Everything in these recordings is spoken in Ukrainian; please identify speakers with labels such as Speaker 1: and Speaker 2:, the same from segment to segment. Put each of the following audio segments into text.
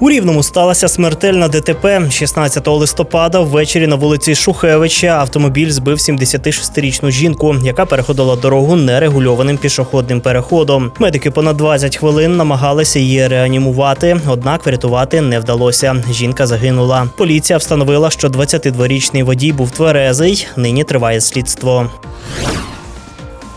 Speaker 1: У Рівному сталося смертельна ДТП 16 листопада. Ввечері на вулиці Шухевича автомобіль збив 76-річну жінку, яка переходила дорогу нерегульованим пішохідним переходом. Медики понад 20 хвилин намагалися її реанімувати, однак врятувати не вдалося. Жінка загинула. Поліція встановила, що 22-річний водій був тверезий. Нині триває слідство.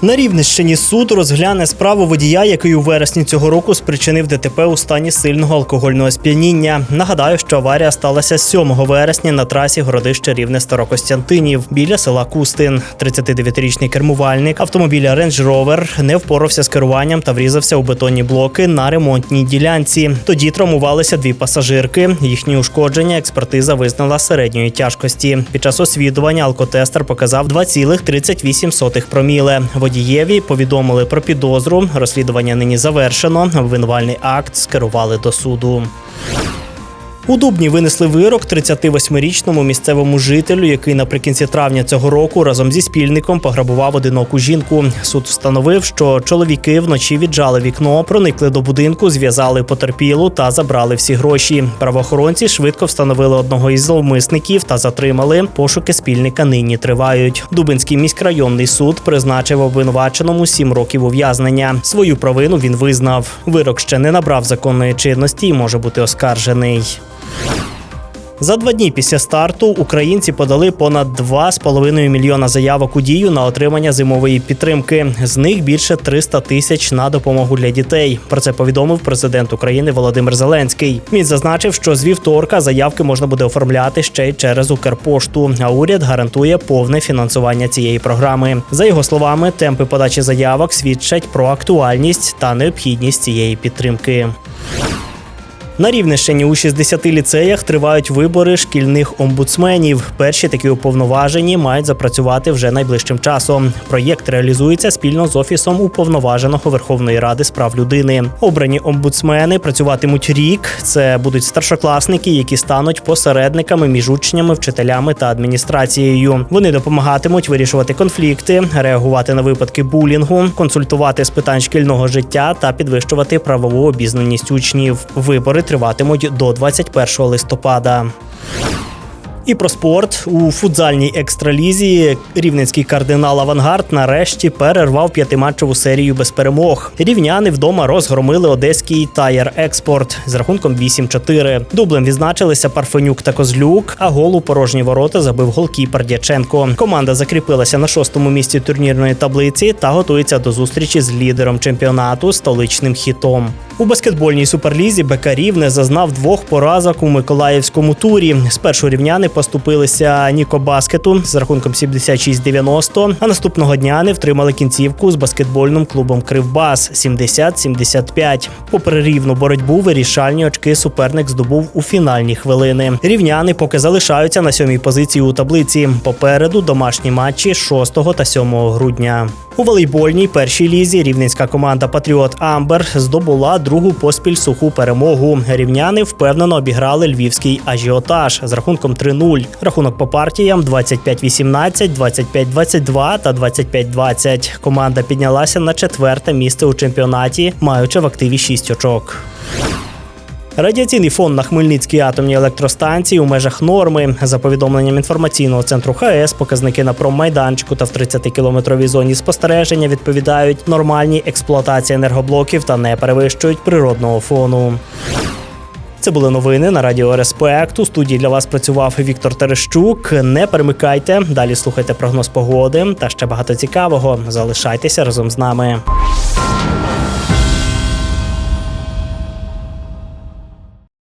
Speaker 1: На Рівненщині суд розгляне справу водія, який у вересні цього року спричинив ДТП у стані сильного алкогольного сп'яніння. Нагадаю, що аварія сталася 7 вересня на трасі городище Рівне Старокостянтинів біля села Кустин. 39-річний кермувальник автомобіля Range Rover не впорався з керуванням та врізався у бетонні блоки на ремонтній ділянці. Тоді травмувалися дві пасажирки. Їхні ушкодження експертиза визнала середньої тяжкості. Під час освідування алкотестер показав 2,38 проміле. Водієві повідомили про підозру. Розслідування нині завершено. Обвинувальний акт скерували до суду. У Дубні винесли вирок 38-річному місцевому жителю, який наприкінці травня цього року разом зі спільником пограбував одиноку жінку. Суд встановив, що чоловіки вночі віджали вікно, проникли до будинку, зв'язали потерпілу та забрали всі гроші. Правоохоронці швидко встановили одного із зловмисників та затримали. Пошуки спільника нині тривають. Дубинський міськрайонний суд призначив обвинуваченому сім років ув'язнення. Свою провину він визнав. Вирок ще не набрав законної чинності і може бути оскаржений. За два дні після старту українці подали понад 2,5 мільйона заявок у дію на отримання зимової підтримки. З них більше 300 тисяч на допомогу для дітей. Про це повідомив президент України Володимир Зеленський. Він зазначив, що з вівторка заявки можна буде оформляти ще й через Укрпошту. А уряд гарантує повне фінансування цієї програми. За його словами, темпи подачі заявок свідчать про актуальність та необхідність цієї підтримки. На Рівненщині у 60 ліцеях тривають вибори шкільних омбудсменів. Перші такі уповноважені мають запрацювати вже найближчим часом. Проєкт реалізується спільно з офісом уповноваженого Верховної Ради з прав людини. Обрані омбудсмени працюватимуть рік. Це будуть старшокласники, які стануть посередниками між учнями, вчителями та адміністрацією. Вони допомагатимуть вирішувати конфлікти, реагувати на випадки булінгу, консультувати з питань шкільного життя та підвищувати правову обізнаність учнів. Вибори триватимуть до 21 листопада. І про спорт у футзальній екстралізі рівненський кардинал Авангард нарешті перервав п'ятиматчеву серію без перемог. Рівняни вдома розгромили одеський таєр експорт з рахунком 8-4. Дублем відзначилися Парфенюк та Козлюк, а гол у порожні ворота забив голкіпер Дяченко. Команда закріпилася на шостому місці турнірної таблиці та готується до зустрічі з лідером чемпіонату столичним хітом. У баскетбольній суперлізі БК Рівне зазнав двох поразок у Миколаївському турі. Спершу рівняни поступилися Ніко Баскету з рахунком 76-90, а наступного дня не втримали кінцівку з баскетбольним клубом Кривбас 70-75. Попри рівну боротьбу, вирішальні очки суперник здобув у фінальні хвилини. Рівняни поки залишаються на сьомій позиції у таблиці. Попереду домашні матчі 6 та 7 грудня. У волейбольній першій лізі рівненська команда Патріот Амбер здобула другу поспіль суху перемогу. Рівняни впевнено обіграли львівський ажіотаж з рахунком 3-0. Рахунок по партіям 25-18, 25-22 та 25-20. Команда піднялася на четверте місце у чемпіонаті, маючи в активі 6 очок. Радіаційний фон на Хмельницькій атомній електростанції у межах норми. За повідомленням інформаційного центру ХАЕС, показники на промайданчику та в 30-кілометровій зоні спостереження відповідають нормальній експлуатації енергоблоків та не перевищують природного фону. Це були новини на Радіо Респект. У студії для вас працював Віктор Терещук. Не перемикайте, далі слухайте прогноз погоди та ще багато цікавого. Залишайтеся разом з нами.